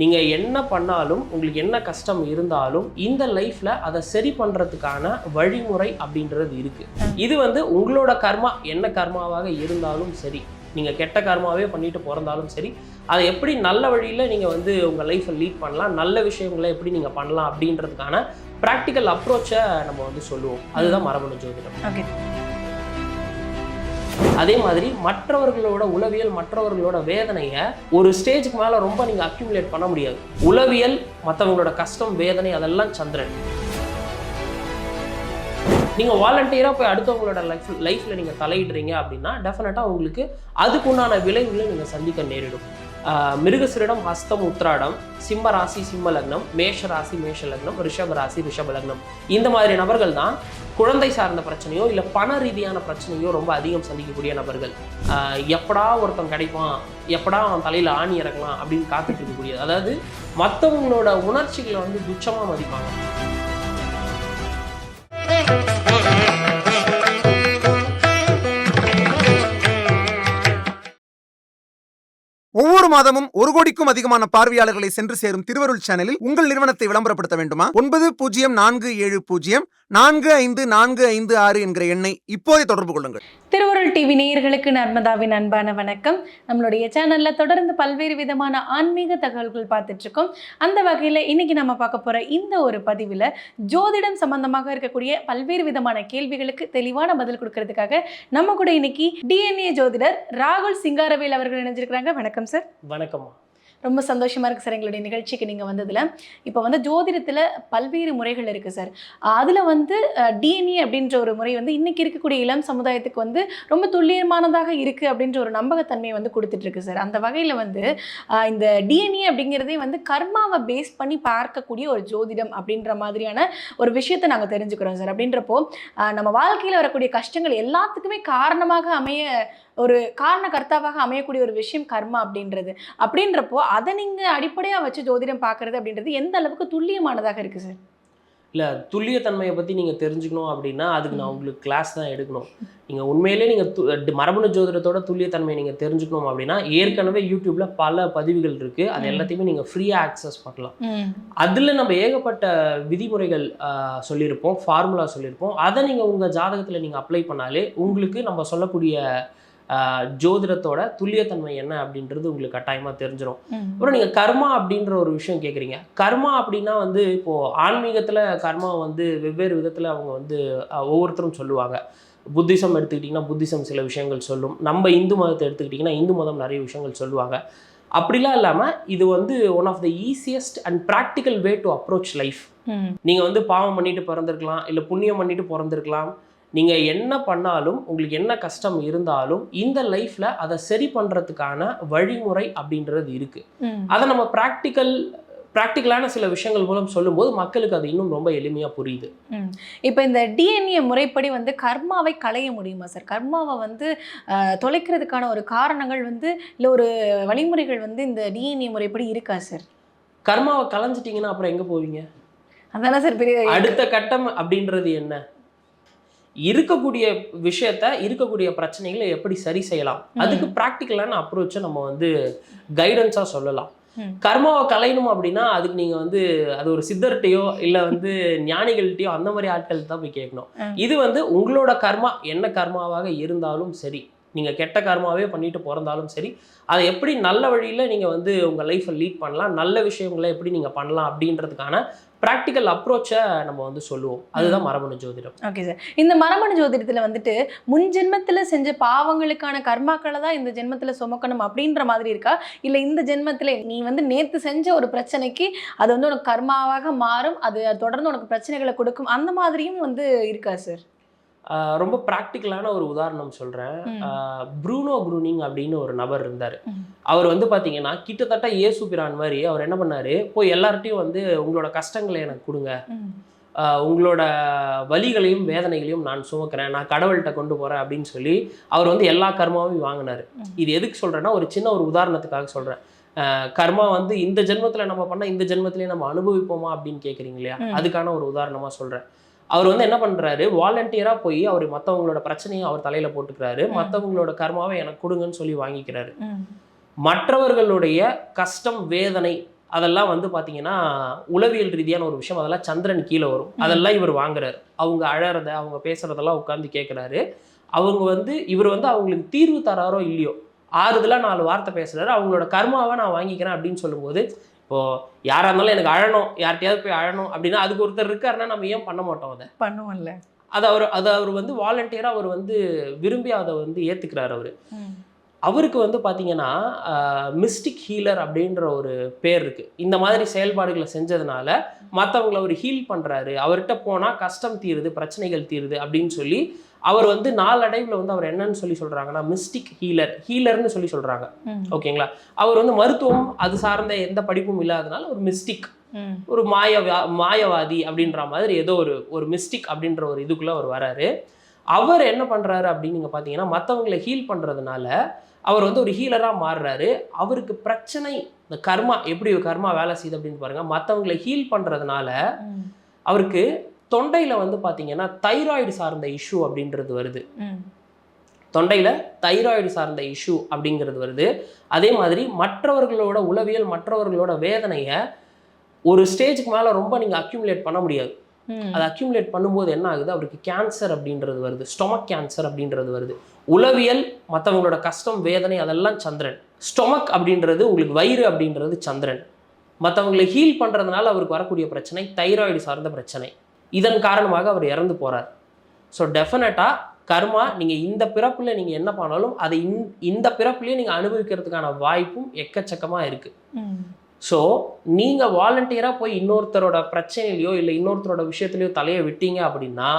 நீங்கள் என்ன பண்ணாலும் உங்களுக்கு என்ன கஷ்டம் இருந்தாலும் இந்த லைஃப்பில் அதை சரி பண்ணுறதுக்கான வழிமுறை அப்படின்றது இருக்குது இது வந்து உங்களோட கர்மா என்ன கர்மாவாக இருந்தாலும் சரி நீங்கள் கெட்ட கர்மாவே பண்ணிட்டு பிறந்தாலும் சரி அதை எப்படி நல்ல வழியில் நீங்கள் வந்து உங்கள் லைஃப்பை லீட் பண்ணலாம் நல்ல விஷயங்களை எப்படி நீங்கள் பண்ணலாம் அப்படின்றதுக்கான ப்ராக்டிக்கல் அப்ரோச்சை நம்ம வந்து சொல்லுவோம். அதுதான் மரபணு ஜோதிடம். ஓகே அதே மாதிரி மற்றவர்களோட உளவியல் மற்றவர்களோட வேதனையை ஒரு ஸ்டேஜுக்கு மேலே ரொம்ப நீங்கள் அக்யூமுலேட் பண்ண முடியாது. உளவியல் மற்றவங்களோட கஷ்டம் வேதனை அதெல்லாம் சந்திரன். நீங்கள் வாலண்டியராக போய் அடுத்தவங்களோட லைஃப் லைஃப்பில் நீங்கள் தலையிடுறீங்க அப்படின்னா டெஃபினட்டாக உங்களுக்கு அதுக்குண்டான விளைவுகளை நீங்கள் சந்திக்க நேரிடும். ஆஹ் மிருகசிரிடம் ஹஸ்தம் உத்ராடம் சிம்ம ராசி சிம்ம லக்னம் மேஷ ராசி மேஷ லக்னம் ரிஷப ராசி ரிஷப லக்னம். இந்த மாதிரி நபர்கள் தான் குழந்தை சார்ந்த பிரச்சனையோ இல்லை பண ரீதியான பிரச்சனையோ ரொம்ப அதிகம் சந்திக்கக்கூடிய நபர்கள். எப்படா ஒருத்தன் கிடைப்பான் எப்படா அவன் தலையில் ஆணி இறக்கலாம் அப்படின்னு காத்துட்டு இருக்கக்கூடியது. அதாவது மற்றவங்களோட உணர்ச்சிகளை வந்து துச்சமாக மதிப்பாங்க. ஒவ்வொரு மாதமும் ஒரு கோடிக்கும் அதிகமான பார்வையாளர்களை சென்று சேரும் திருவருள் சேனலில் உங்கள் நிறுவனத்தை விளம்பரப்படுத்த வேண்டுமா? ஒன்பது பூஜ்ஜியம் நான்கு ஏழு பூஜ்ஜியம் நான்கு ஐந்து நான்கு ஐந்து ஆறு என்கிற எண்ணை இப்போதே தொடர்பு கொள்ளுங்கள். திருவருள் டிவி நேயர்களுக்கு நர்மதாவின் அன்பான வணக்கம். நம்மளுடைய சேனலில் தொடர்ந்து பல்வேறு விதமான ஆன்மீக தகவல்கள் பார்த்துட்ருக்கோம் அந்த வகையில் இன்னைக்கு நம்ம பார்க்க போகிற இந்த ஒரு பதிவில் ஜோதிடம் சம்பந்தமாக இருக்கக்கூடிய பல்வேறு விதமான கேள்விகளுக்கு தெளிவான பதில் கொடுக்கறதுக்காக நம்ம கூட இன்னைக்கு டிஎன்ஏ ஜோதிடர் ராகுல் சிங்காரவேல் அவர்கள் இணைஞ்சிருக்கிறாங்க. வணக்கம் சார் வணக்கம்மா. ரொம்ப சந்தோஷமாக இருக்குது சார் எங்களுடைய நிகழ்ச்சிக்கு நீங்கள் வந்ததில். இப்போ வந்து ஜோதிடத்தில் பல்வேறு முறைகள் இருக்குது சார். அதில் வந்து டிஎன்ஏ அப்படின்ற ஒரு முறை வந்து இன்னைக்கு இருக்கக்கூடிய இளம் சமுதாயத்துக்கு வந்து ரொம்ப துல்லியமானதாக இருக்குது அப்படின்ற ஒரு நம்பகத்தன்மையை வந்து கொடுத்துட்ருக்கு சார். அந்த வகையில் வந்து இந்த டிஎன்ஏ அப்படிங்கிறதே வந்து கர்மாவை பேஸ் பண்ணி பார்க்கக்கூடிய ஒரு ஜோதிடம் அப்படின்ற மாதிரியான ஒரு விஷயத்தை நாங்கள் தெரிஞ்சுக்கிறோம் சார். அப்படின்றப்போ நம்ம வாழ்க்கையில் வரக்கூடிய கஷ்டங்கள் எல்லாத்துக்குமே காரணமாக அமைய ஒரு காரண கர்த்தாவாக அமையக்கூடிய ஒரு விஷயம் கர்மா அப்படின்றது. அப்படின்றப்போ அதை நீங்க அடிப்படையா வச்சு ஜோதிடம் பார்க்கறது அப்படின்றது எந்த அளவுக்கு துல்லியமானதாக இருக்கு சார் இல்லை துல்லியத்தன்மையை பற்றி நீங்கள் தெரிஞ்சுக்கணும் அப்படின்னா அதுக்கு நான் உங்களுக்கு கிளாஸ் தான் எடுக்கணும். நீங்கள் உண்மையிலே நீங்கள் மரபணு ஜோதிடத்தோட துல்லியத்தன்மையை நீங்கள் தெரிஞ்சுக்கணும் அப்படின்னா ஏற்கனவே யூடியூப்பில் பல பதிவுகள் இருக்குது அது. எல்லாத்தையுமே நீங்கள் ஃப்ரீயாக ஆக்சஸ் பண்ணலாம். அதில் நம்ம ஏகப்பட்ட விதிமுறைகள் சொல்லியிருப்போம் ஃபார்முலா சொல்லியிருப்போம். அதை நீங்கள் உங்கள் ஜாதகத்தில் நீங்கள் அப்ளை பண்ணாலே உங்களுக்கு நம்ம சொல்லக்கூடிய ஜோதிடத்தோட துல்லியத்தன்மை என்ன அப்படின்றது உங்களுக்கு கட்டாயமாக தெரிஞ்சிடும் அப்புறம் நீங்கள் கர்மா அப்படின்ற ஒரு விஷயம் கேட்குறீங்க கர்மா அப்படின்னா வந்து இப்போது ஆன்மீகத்தில் கர்மா வந்து வெவ்வேறு விதத்தில் அவங்க வந்து ஒவ்வொருத்தரும் சொல்லுவாங்க. புத்திசம் எடுத்துக்கிட்டிங்கன்னா புத்திசம் சில விஷயங்கள் சொல்லும். நம்ம இந்து மதத்தை எடுத்துக்கிட்டிங்கன்னா இந்து மதம் நிறைய விஷயங்கள் சொல்லுவாங்க. அப்படிலாம் இல்லாமல் இது வந்து one of the easiest and practical way to approach life நீங்கள் வந்து பாவம் பண்ணிட்டு பிறந்திருக்கலாம் இல்லை புண்ணியம் பண்ணிட்டு பிறந்திருக்கலாம். நீங்கள் என்ன பண்ணாலும் உங்களுக்கு என்ன கஷ்டம் இருந்தாலும் இந்த லைஃப்பில் அதை சரி பண்ணுறதுக்கான வழிமுறை அப்படின்றது இருக்குது அதை நம்ம ப்ராக்டிக்கல் ப்ராக்டிக்கலான சில விஷயங்கள் மூலம் சொல்லும்போது மக்களுக்கு அது இன்னும் ரொம்ப எளிமையாக புரியுது. இப்போ இந்த டிஎன்ஏ முறைப்படி வந்து கர்மாவை களைய முடியுமா சார்? கர்மாவை வந்து தொலைக்கிறதுக்கான ஒரு காரணங்கள் வந்து இல்லை ஒரு வழிமுறைகள் வந்து இந்த டிஎன்ஏ முறைப்படி இருக்கா சார்? கர்மாவை கலைஞ்சிட்டிங்கன்னா அப்புறம் எங்கே போவீங்க? அதானே சார் பெரிய அடுத்த கட்டம் அப்படின்றது என்ன? இருக்கக்கூடிய விஷயத்த இருக்கக்கூடிய பிரச்சனைகளை எப்படி சரி செய்யலாம்? அதுக்கு ப்ராக்டிக்கலான அப்ரோச்சை நம்ம வந்து கைடன்ஸாக சொல்லலாம். கர்மாவை கலையணும் அப்படின்னா அதுக்கு நீங்கள் வந்து அது ஒரு சித்தர்கிட்டயோ இல்லை வந்து ஞானிகள்கிட்டயோ அந்த மாதிரி ஆட்கள் தான் போய் கேட்கணும். இது வந்து உங்களோட கர்மா என்ன கர்மாவாக இருந்தாலும் சரி. நீங்கள் கெட்ட கர்மாவே பண்ணிட்டு பிறந்தாலும் சரி அதை எப்படி நல்ல வழியில் நீங்கள் வந்து உங்கள் லைஃப்பை லீட் பண்ணலாம் நல்ல விஷயங்களை எப்படி நீங்கள் பண்ணலாம் அப்படின்றதுக்கான ப்ராக்டிக்கல் அப்ரோச்சை நம்ம வந்து சொல்லுவோம். அதுதான் மரபணு ஜோதிடம். ஓகே சார் இந்த மரபணு ஜோதிடத்தில் வந்துட்டு முன் ஜென்மத்தில் செஞ்ச பாவங்களுக்கான கர்மாக்களை தான் இந்த ஜென்மத்தில் சுமக்கணும் அப்படின்ற மாதிரி இருக்கா? இல்லை இந்த ஜென்மத்தில் நீ வந்து நேற்று செஞ்ச ஒரு பிரச்சனைக்கு அது வந்து உனக்கு கர்மாவாக மாறும் அது தொடர்ந்து உனக்கு பிரச்சனைகளை கொடுக்கும் அந்த மாதிரியும் வந்து இருக்கா சார் ரொம்ப ப்ராக்டிக்கலான ஒரு உதாரணம் சொல்கிறேன் ப்ரூனோ க்ரூனிங் அப்படின்னு ஒரு நபர் இருந்தார். அவர் வந்து பார்த்தீங்கன்னா கிட்டத்தட்ட இயேசு பிரான் மாதிரி அவர் என்ன பண்ணார் போய் எல்லார்ட்டையும் வந்து உங்களோட கஷ்டங்களை எனக்கு கொடுங்க. ஆஹ் உங்களோட வலிகளையும் வேதனைகளையும் நான் சுமக்கிறேன். நான் கடவுள்கிட்ட கொண்டு போகிறேன் அப்படின்னு சொல்லி அவர் வந்து எல்லா கர்மாவையும் வாங்கினார். இது எதுக்கு சொல்கிறேன்னா ஒரு சின்ன ஒரு உதாரணத்துக்காக சொல்கிறேன் கர்மா வந்து இந்த ஜென்மத்தில் நம்ம பண்ண இந்த ஜென்மத்திலேயே நம்ம அனுபவிப்போமா அப்படின்னு கேட்குறீங்க இல்லையா. அதுக்கான ஒரு உதாரணமாக சொல்கிறேன் அவர் வந்து என்ன பண்ணுறாரு வாலண்டியராக போய் அவர் மற்றவங்களோட பிரச்சனையை அவர் தலையில் போட்டுக்கிறாரு. மற்றவங்களோட கர்மாவை எனக்கு கொடுங்கன்னு சொல்லி வாங்கிக்கிறாரு. மற்றவர்களுடைய கஷ்டம் வேதனை அதெல்லாம் வந்து பார்த்தீங்கன்னா உளவியல் ரீதியான ஒரு விஷயம். அதெல்லாம் சந்திரன் கீழே வரும். அதெல்லாம் இவர் வாங்குறாரு. அவங்க அழறத அவங்க பேசுறதெல்லாம் உட்காந்து கேட்குறாரு அவங்க வந்து இவர் வந்து அவங்களுக்கு தீர்வு தராரோ இல்லையோ ஆறுதலாக நாலு வார்த்தை பேசுறாரு. அவங்களோட கர்மாவை நான் வாங்கிக்கிறேன் அப்படின்னு சொல்லும்போது இப்போ யாரா இருந்தாலும் எனக்கு அழணும் யார்கிட்டயாவது போய் அழணும் அப்படின்னா அதுக்கு ஒருத்தர் இருக்காருன்னா நம்ம ஏன் பண்ண மாட்டோம் அதை? பண்ணுவோம்ல. அது அவர் அதை அவர் வந்து வாலண்டியராக அவர் வந்து விரும்பி அதை வந்து ஏற்றுக்கிறார் அவர். அவருக்கு வந்து பார்த்தீங்கன்னா மிஸ்டிக் ஹீலர் அப்படின்ற ஒரு பேர் இருக்குது இந்த மாதிரி செயல்பாடுகளை செஞ்சதுனால மற்றவங்களை அவர் ஹீல் பண்ணுறாரு அவர்கிட்ட போனால் கஷ்டம் தீருது பிரச்சனைகள் தீருது அப்படின்னு சொல்லி அவர் வந்து நாளடைவில் வந்து அவர் என்னன்னு சொல்லி சொல்கிறாங்கன்னா மிஸ்டிக் ஹீலர் ஹீலர்னு சொல்லி சொல்கிறாங்க ஓகேங்களா? அவர் வந்து மருத்துவம் அது சார்ந்த எந்த படிப்பும் இல்லாதனால ஒரு மிஸ்டிக் ஒரு மாயவா மாயவாதி அப்படின்ற மாதிரி ஏதோ ஒரு ஒரு மிஸ்டிக் அப்படின்ற ஒரு இதுக்குள்ளே அவர் வராரு. அவர் என்ன பண்ணுறாரு அப்படின்னு நீங்கள் பார்த்தீங்கன்னா மற்றவங்களை ஹீல் பண்ணுறதுனால அவர் வந்து ஒரு ஹீலராக மாறுறாரு. அவருக்கு பிரச்சனை இந்த கர்மா எப்படி கர்மா வேலை செய்யுது அப்படின்னு பாருங்க மற்றவங்களை ஹீல் பண்ணுறதுனால அவருக்கு தொண்டையில் வந்து பார்த்தீங்கன்னா தைராய்டு சார்ந்த இஷ்யூ அப்படின்றது வருது. தொண்டையில் தைராய்டு சார்ந்த இஷ்யூ அப்படிங்கிறது வருது. அதே மாதிரி மற்றவர்களோட உளவியல் மற்றவர்களோட வேதனையை ஒரு ஸ்டேஜுக்கு மேலே ரொம்ப நீங்கள் அக்யூமுலேட் பண்ண முடியாது. அதை அக்யூமுலேட் பண்ணும்போது என்ன ஆகுது? அவருக்கு கேன்சர் அப்படின்றது வருது. ஸ்டொமக் கேன்சர் அப்படின்றது வருது. உளவியல் மற்றவங்களோட கஷ்டம் வேதனை அதெல்லாம் சந்திரன். ஸ்டொமக் அப்படின்றது உங்களுக்கு வயிறு அப்படின்றது சந்திரன். மற்றவங்களை ஹீல் பண்ணுறதுனால அவருக்கு வரக்கூடிய பிரச்சனை தைராய்டு சார்ந்த பிரச்சனை. இதன் காரணமாக அவர் இறந்து போகிறார் ஸோ டெஃபினட்டாக கர்மா நீங்கள் இந்த பிறப்பில் நீங்கள் என்ன பண்ணாலும் அதை இந் இந்த பிறப்புலேயே நீங்கள் அனுபவிக்கிறதுக்கான வாய்ப்பும் எக்கச்சக்கமாக இருக்குது ஸோ நீங்கள் வாலண்டியராக போய் இன்னொருத்தரோட பிரச்சனையிலையோ இல்லை இன்னொருத்தரோட விஷயத்துலையோ தலையை விட்டீங்க அப்படின்னா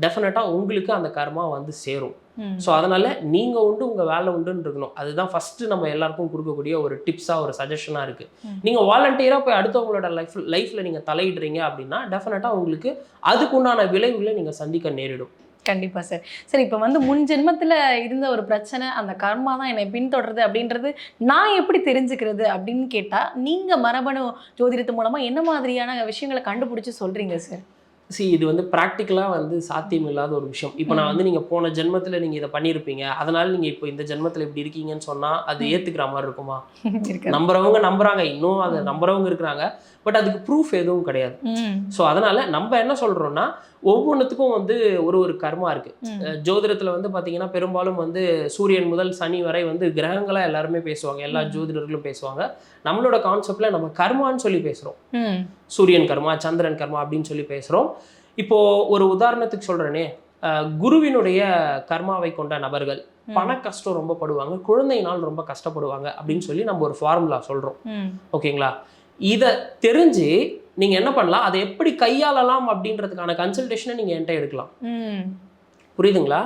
டெஃபினட்டாக உங்களுக்கு அந்த கர்மா வந்து சேரும். ஸோ அதனால் நீங்கள் உண்டு உங்கள் வேலை உண்டுன்னு இருக்கணும் அதுதான் ஃபஸ்ட்டு நம்ம எல்லாருக்கும் கொடுக்கக்கூடிய ஒரு டிப்ஸாக ஒரு சஜஷனாக இருக்குது. நீங்கள் வாலண்டியராக போய் அடுத்தவங்களோட லைஃப் லைஃப்பில் நீங்கள் தலையிடுறீங்க அப்படின்னா டெஃபினட்டாக உங்களுக்கு அதுக்குண்டான விளைவுகளை நீங்கள் சந்திக்க நேரிடும். கண்டிப்பா சார் சரி இப்போ வந்து முன் ஜென்மத்துல இருந்த ஒரு பிரச்சனை அந்த கர்மா தான் என்னை பின்தொடருது அப்படின்றது நான் எப்படி தெரிஞ்சுக்கிறது அப்படின்னு கேட்டா நீங்க மரபணு ஜோதிடத்து மூலமா என்ன மாதிரியான விஷயங்களை கண்டுபிடிச்சு சொல்றீங்க சார் சி இது வந்து ப்ராக்டிக்கலாக வந்து சாத்தியம் இல்லாத ஒரு விஷயம். இப்போ நான் வந்து நீங்கள் போன ஜென்மத்தில் நீங்கள் இதை பண்ணியிருப்பீங்க அதனால நீங்கள் இப்போ இந்த ஜென்மத்தில் இப்படி இருக்கீங்கன்னு சொன்னால் அது ஏற்றுக்கிற மாதிரி இருக்குமா? இருக்கு நம்புறவங்க நம்புறாங்க. இன்னும் அதை நம்புறவங்க இருக்கிறாங்க. பட் அதுக்கு ப்ரூஃப் எதுவும் கிடையாது. ஸோ அதனால நம்ம என்ன சொல்றோம்னா ஒவ்வொன்றுத்துக்கும் வந்து ஒரு ஒரு கர்மா இருக்கு. ஜோதிடத்துல வந்து பாத்தீங்கன்னா பெரும்பாலும் வந்து சூரியன் முதல் சனி வரை வந்து கிரகங்களா எல்லாருமே பேசுவாங்க. எல்லா. ஜோதிடர்களும் பேசுவாங்க. நம்மளோட கான்செப்ட்ல நம்ம கர்மான்னு சொல்லி பேசுறோம். ம். சூரியன் கர்மா சந்திரன் கர்மா அப்படின்னு சொல்லி பேசுறோம். இப்போ ஒரு உதாரணத்துக்கு சொல்றேனே. அஹ் குருவினுடைய கர்மாவை கொண்ட நபர்கள். பண கஷ்டம் ரொம்ப படுவாங்க குழந்தையினால் ரொம்ப கஷ்டப்படுவாங்க அப்படின்னு சொல்லி நம்ம ஒரு ஃபார்முலா சொல்றோம். ம். ஓகேங்களா? இதை தெரிஞ்சு நீங்க என்ன பண்ணலாம்? அதை எப்படி கையாளலாம் அப்படின்றதுக்கான கன்சல்டேஷனை நீங்க என்கிட்ட எடுக்கலாம். புரியுதுங்களா?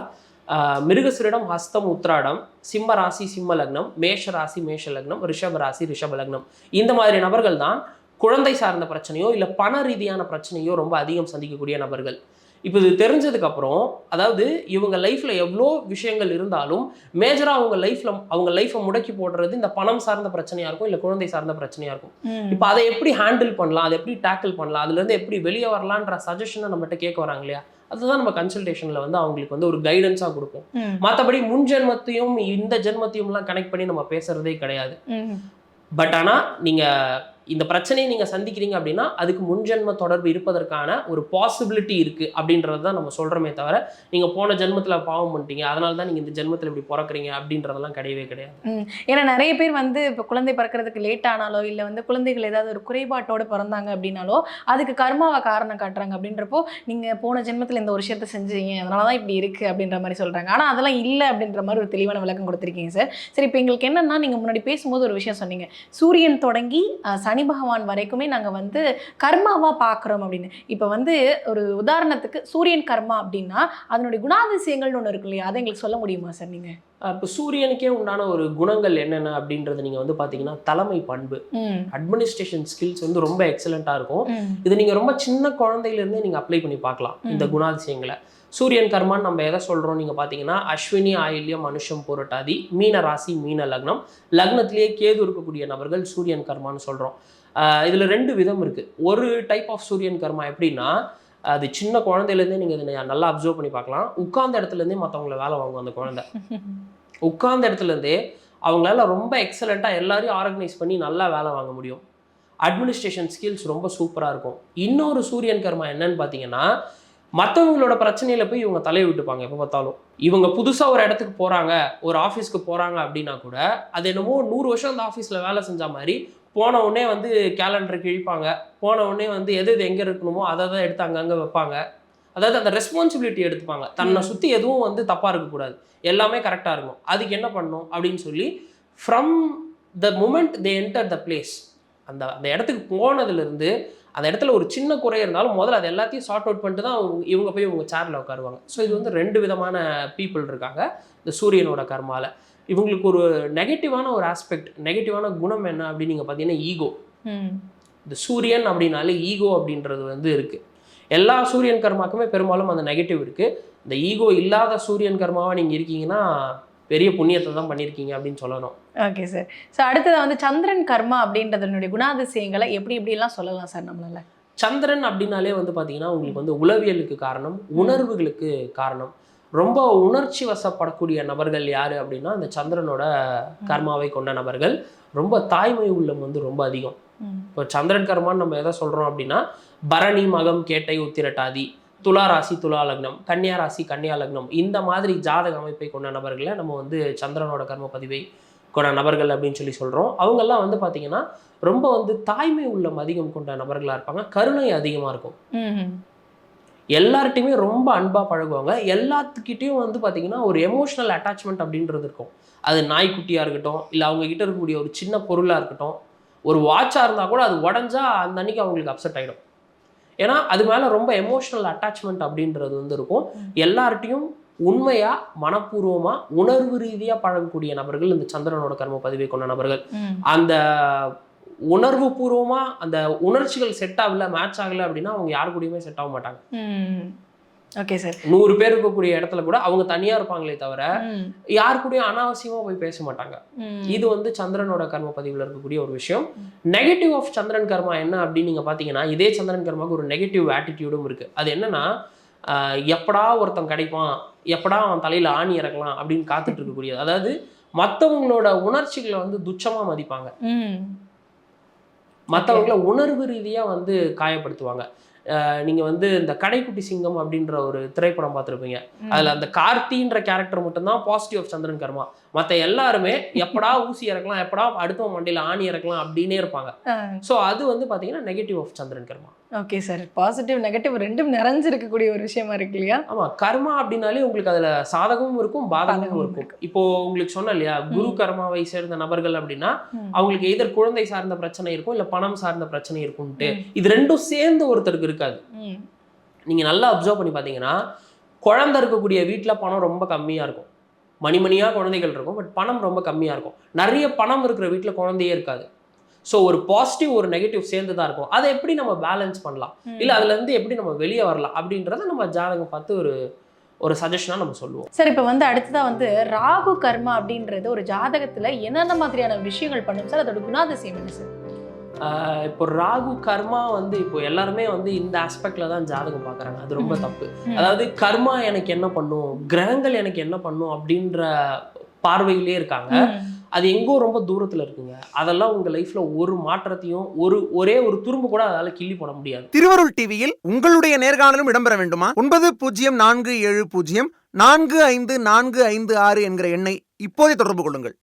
மிருகசுரிடம் ஹஸ்தம் உத்ராடம் சிம்ம ராசி சிம்ம லக்னம் மேஷ ராசி மேஷ லக்னம் ரிஷப ராசி ரிஷப லக்னம். இந்த மாதிரி நபர்கள் தான் குழந்தை சார்ந்த பிரச்சனையோ இல்லை பண ரீதியான பிரச்சனையோ ரொம்ப அதிகம் சந்திக்கக்கூடிய நபர்கள். இப்போ இது தெரிஞ்சதுக்கு அப்புறம் அதாவது இவங்க லைஃப்ல எவ்வளோ விஷயங்கள் இருந்தாலும் மேஜரா அவங்க லைஃப்ல அவங்க லைஃப்பை முடக்கி போடுறது இந்த பணம் சார்ந்த பிரச்சனையா இருக்கும் இல்லை குழந்தை சார்ந்த பிரச்சனையா இருக்கும். இப்போ அதை எப்படி ஹேண்டில் பண்ணலாம் அதை எப்படி டேக்கிள் பண்ணலாம் அதுலேருந்து எப்படி வெளியே வரலான்ற சஜஷனை நம்மகிட்ட கேட்க வராங்க இல்லையா? அதுதான் நம்ம கன்சல்டேஷனில் வந்து அவங்களுக்கு வந்து ஒரு கைடன்ஸாக கொடுப்போம் ம். மற்றபடி முன் ஜென்மத்தையும் இந்த ஜென்மத்தையும்லாம் கனெக்ட் பண்ணி நம்ம பேசுறதே கிடையாது. பட் ஆனால் நீங்கள் இந்த பிரச்சனையை நீங்கள் சந்திக்கிறீங்க அப்படின்னா அதுக்கு முன்ஜென்ம தொடர்பு இருப்பதற்கான ஒரு பாசிபிலிட்டி இருக்குது அப்படின்றது தான் நம்ம சொல்கிறோமே தவிர நீங்கள் போன ஜென்மத்தில் பாவம் பண்ணிட்டீங்க. அதனால தான் நீங்கள் இந்த ஜென்மத்தில் இப்படி பிறக்கிறீங்க அப்படின்றதெல்லாம் கிடையவே கிடையாது. ஏன்னா நிறைய பேர் வந்து இப்போ குழந்தை பிறக்கிறதுக்கு லேட் ஆனாலோ இல்லை வந்து குழந்தைகள் ஏதாவது ஒரு குறைபாட்டோடு பிறந்தாங்க அப்படின்னாலோ அதுக்கு கர்மாவை காரணம் காட்டுறாங்க அப்படின்றப்போ நீங்கள் போன ஜென்மத்தில் இந்த ஒரு விஷயத்த செஞ்சீங்க. அதனால தான் இப்படி இருக்குது அப்படின்ற மாதிரி சொல்கிறாங்க ஆனால் அதெல்லாம் இல்லை அப்படின்ற மாதிரி ஒரு தெளிவான விளக்கம் கொடுத்துருக்கீங்க சார். சரி இப்போ எங்களுக்கு என்னென்னா நீங்கள் முன்னாடி பேசும்போது ஒரு விஷயம் சொன்னீங்க. சூரியன் தொடங்கி சனி சனி பகவான் வரைக்குமே நாங்கள் வந்து கர்மாவாக பார்க்குறோம் அப்படின்னு. இப்போ வந்து ஒரு உதாரணத்துக்கு சூரியன் கர்மா அப்படின்னா அதனுடைய குணாதிசயங்கள்னு ஒன்று இருக்கு இல்லையா? அதை எங்களுக்கு சொல்ல முடியுமா சார் நீங்கள் இப்போ சூரியனுக்கே உண்டான ஒரு குணங்கள் என்னென்ன அப்படின்றது நீங்கள் வந்து பார்த்தீங்கன்னா தலைமை பண்பு. அட்மினிஸ்ட்ரேஷன் ஸ்கில்ஸ் வந்து ரொம்ப எக்ஸலண்ட்டாக இருக்கும். இது நீங்கள் ரொம்ப சின்ன குழந்தையிலேருந்தே நீங்கள் அப்ளை பண்ணி பார்க்கலாம் இந்த. குணாதிசயங்களை. சூரியன் கர்மான்னு நம்ம எதை சொல்கிறோம் நீங்கள் பார்த்தீங்கன்னா அஸ்வினி ஆயில்யம் மனுஷம் போராட்டாதி மீன ராசி மீன லக்னம். லக்னத்திலேயே கேது இருக்கக்கூடிய நபர்கள் சூரியன் கர்மான்னு சொல்கிறோம் இதில் ரெண்டு விதம் இருக்குது ஒரு டைப் ஆஃப் சூரியன் கர்மா எப்படின்னா அது சின்ன குழந்தையிலேருந்தே நீங்கள் இதை நல்லா அப்சர்வ் பண்ணி பார்க்கலாம். உட்கார்ந்த இடத்துலேருந்தே மற்றவங்கள வேலை வாங்கும் அந்த குழந்தை. உட்கார்ந்த இடத்துலேருந்தே அவங்களால ரொம்ப எக்ஸலண்ட்டாக எல்லாரையும் ஆர்கனைஸ் பண்ணி நல்லா வேலை வாங்க முடியும். அட்மினிஸ்ட்ரேஷன் ஸ்கில்ஸ் ரொம்ப சூப்பராக இருக்கும். இன்னொரு சூரியன் கர்மா என்னன்னு பார்த்தீங்கன்னா மற்றவங்களோட பிரச்சனையில போய் இவங்க தலையை விட்டுப்பாங்க எப்போ பார்த்தாலும். இவங்க புதுசாக ஒரு இடத்துக்கு போகிறாங்க ஒரு ஆஃபீஸ்க்கு போகிறாங்க அப்படின்னா கூட அது என்னமோ நூறு வருஷம் அந்த ஆஃபீஸில் வேலை செஞ்ச மாதிரி போன உடனே வந்து கேலண்டர் கிழிப்பாங்க போன உடனே வந்து எது எது எங்கே இருக்கணுமோ அதை தான் எடுத்து அங்கங்கே வைப்பாங்க. அதாவது அந்த ரெஸ்பான்சிபிலிட்டி எடுத்துப்பாங்க. தன்னை சுற்றி எதுவும் வந்து தப்பாக இருக்கக்கூடாது. எல்லாமே கரெக்டாக இருக்கும் அதுக்கு என்ன பண்ணணும் அப்படின்னு சொல்லி from the moment they enter the place அந்த அந்த இடத்துக்கு போனதுலேருந்து அந்த இடத்துல ஒரு சின்ன குறை இருந்தாலும் முதல்ல அது எல்லாத்தையும் சார்ட் அவுட் பண்ணிட்டு தான் அவங்க- இவங்க போய் இவங்க சேரில் உட்காருவாங்க. ஸோ இது வந்து ரெண்டு விதமான பீப்புள் இருக்காங்க இந்த சூரியனோட கர்மால. இவங்களுக்கு ஒரு நெகட்டிவான ஒரு ஆஸ்பெக்ட் நெகட்டிவான குணம் என்ன அப்படின்னு நீங்கள் பார்த்தீங்கன்னா ஈகோ இந்த சூரியன் அப்படின்னாலே ஈகோ அப்படின்றது வந்து இருக்குது எல்லா சூரியன் கர்மாக்குமே பெரும்பாலும் அந்த நெகட்டிவ் இருக்குது இந்த ஈகோ இல்லாத சூரியன் கர்மாவாக நீங்கள் இருக்கீங்கன்னா பெரிய புண்ணியத்தை தான் பண்ணியிருக்கீங்க அப்படின்னு சொல்லணும். ஓகே சார் ஸோ அடுத்தது வந்து சந்திரன் கர்மா அப்படின்றதனுடைய குணாதிசயங்களை எப்படி எப்படிலாம் சொல்லலாம் சார் நம்மளால? சந்திரன் அப்படின்னாலே வந்து பார்த்தீங்கன்னா உங்களுக்கு வந்து உளவியலுக்கு காரணம் உணர்வுகளுக்கு காரணம். ரொம்ப உணர்ச்சி வசப்படக்கூடிய நபர்கள் யார் அப்படின்னா அந்த சந்திரனோட கர்மாவை கொண்ட நபர்கள். ரொம்ப தாய்மை உள்ளம் வந்து ரொம்ப அதிகம். இப்போ சந்திரன் கர்மான்னு நம்ம எதை சொல்கிறோம் அப்படின்னா பரணி மகம் கேட்டை உத்திரட்டாதி துலா ராசி துலா லக்னம் கன்னியா ராசி கன்னியா லக்னம். இந்த மாதிரி ஜாதக அமைப்பை கொண்ட நபர்களை நம்ம வந்து சந்திரனோட கர்ம பதிவை கொண்ட நபர்கள் அப்படின்னு சொல்லி சொல்கிறோம் அவங்கெல்லாம் வந்து பார்த்தீங்கன்னா ரொம்ப வந்து தாய்மை உள்ளம் அதிகம் கொண்ட நபர்களாக இருப்பாங்க. கருணை அதிகமாக இருக்கும். எல்லார்ட்டையுமே ரொம்ப அன்பாக பழகுவாங்க. எல்லாத்துக்கிட்டேயும் வந்து பார்த்தீங்கன்னா ஒரு எமோஷனல் அட்டாச்மெண்ட் அப்படின்றது இருக்கும். அது நாய்க்குட்டியாக இருக்கட்டும் இல்லை அவங்க கிட்ட இருக்கக்கூடிய ஒரு சின்ன பொருளாக இருக்கட்டும் ஒரு வாட்சாக இருந்தால் கூட அது உடஞ்சா அந்த அன்னைக்கு அவங்களுக்கு அப்செட் ஆகிடும் ஏன்னா அது மேலே ரொம்ப எமோஷனல் அட்டாச்மெண்ட் அப்படின்றது வந்து இருக்கும் எல்லார்ட்டையும் உண்மையாக மனப்பூர்வமாக உணர்வு ரீதியாக பழகக்கூடிய நபர்கள் இந்த சந்திரனோட கர்ம பதிவை கொண்ட நபர்கள். அந்த உணர்வு பூர்வமாக அந்த உணர்ச்சிகள் செட் ஆகல மேட்ச் ஆகல அப்படின்னா அவங்க யாரு கூடயுமே செட் ஆக மாட்டாங்க. ஓகே சார் நூறு பேர் இருக்கக்கூடிய இடத்துல கூட அவங்க தனியா இருப்பாங்களே தவிர யார் கூடயும் அனாவசியமா போய் பேச மாட்டாங்க. இது வந்து சந்திரனோட கர்ம பதிவுல இருக்கக்கூடிய ஒரு விஷயம். நெகட்டிவ் ஆஃப் சந்திரன் கர்மா என்ன அப்படின்னு நீங்க பாத்தீங்கன்னா இதே சந்திரன் கர்மாவுக்கு ஒரு நெகட்டிவ் ஆட்டிடியூடும் இருக்கு. அது என்னன்னா ஆஹ், எப்படா ஒருத்தன் கிடைப்பான் எப்படா அவன் தலையில ஆணி இறக்கலாம் அப்படின்னு காத்துட்டு இருக்கக்கூடியது. அதாவது மற்றவங்களோட உணர்ச்சிகளை வந்து துச்சமா மதிப்பாங்க. மற்றவங்கள உணர்வு ரீதியா வந்து காயப்படுத்துவாங்க. ஆஹ், நீங்க வந்து இந்த கடைக்குட்டி சிங்கம் அப்படின்ற ஒரு திரைப்படம் பார்த்துருப்பீங்க. அதுல அந்த கார்த்தின்ற கேரக்டர் மட்டும்தான் பாசிட்டிவ் ஆஃப் சந்திரன் கர்மா மத்த எல்லாருமே எப்படா ஊசி இறக்கலாம் எப்படா அடுத்தவன் மண்டையில ஆணி இறக்கலாம் அப்படின்னே இருப்பாங்க. சோ அது வந்து பாத்தீங்கன்னா negative of Chandran karma. Okay sir positive negative ரெண்டும் நிறைஞ்சிருக்கக்கூடிய ஒரு விஷயமா இருக்கு இல்லையா? ஆமா கர்மா அப்படின்னாலே உங்களுக்கு அதுல சாதகமும் இருக்கும் பாதகமும் இருக்கும். இப்போ உங்களுக்கு சொன்னேன் இல்லையா குரு கர்மாவை சேர்ந்த நபர்கள் அப்படின்னா. அவங்களுக்கு எதிர் குழந்தை சார்ந்த பிரச்சனை இருக்கும் இல்ல பணம் சார்ந்த பிரச்சனை இருக்கும்ட்டு. இது ரெண்டும் சேர்ந்து ஒருத்தருக்கு இருக்காது. ம். நீங்க நல்லா அப்சர்வ் பண்ணி பாத்தீங்கன்னா குழந்தை இருக்கக்கூடிய வீட்ல பணம் ரொம்ப கம்மியா இருக்கும். மணிமணியா குழந்தைகள் இருக்கும் பட் பணம் ரொம்ப கம்மியா இருக்கும். நிறைய பணம் இருக்கிற வீட்ல குழந்தையே இருக்காது. ஸோ ஒரு பாசிட்டிவ் ஒரு நெகட்டிவ் சேர்ந்து தான் இருக்கும். அதை எப்படி நம்ம பேலன்ஸ் பண்ணலாம். இல்ல அதுல இருந்து எப்படி நம்ம வெளியே வரலாம்? அப்படின்றத நம்ம ஜாதகம் பார்த்து ஒரு ஒரு சஜஷனா நம்ம சொல்லுவோம். சார் இப்போ வந்து அடுத்ததா வந்து ராகு கர்மா அப்படின்றது ஒரு ஜாதகத்துல என்னென்ன மாதிரியான விஷயங்கள் பண்ணும்? சார் அதோட குணாதிசயம் என்ன சார் இப்போ ராகு கர்மா வந்து இப்போ எல்லாருமே வந்து இந்த ஆஸ்பெக்ட்ல தான் ஜாதகம் பார்க்கறாங்க. அது ரொம்ப. தப்பு. அதாவது கர்மா எனக்கு என்ன பண்ணும்? கிரகங்கள் எனக்கு என்ன பண்ணும்? அப்படின்ற பார்வையிலே இருக்காங்க. அது எங்கோ ரொம்ப தூரத்துல இருக்குங்க. அதெல்லாம் உங்க லைஃப்ல ஒரு மாற்றத்தையும் ஒரு ஒரே ஒரு துரும்பு கூட அதால கிள்ளி போட முடியாது. திருவருள் டிவியில் உங்களுடைய நேர்காணலும் இடம்பெற வேண்டுமா? ஒன்பது பூஜ்ஜியம் நான்கு ஏழு பூஜ்ஜியம் நான்கு ஐந்து நான்கு ஐந்து ஆறு என்கிற எண்ணை இப்போதே தொடர்பு கொள்ளுங்கள்.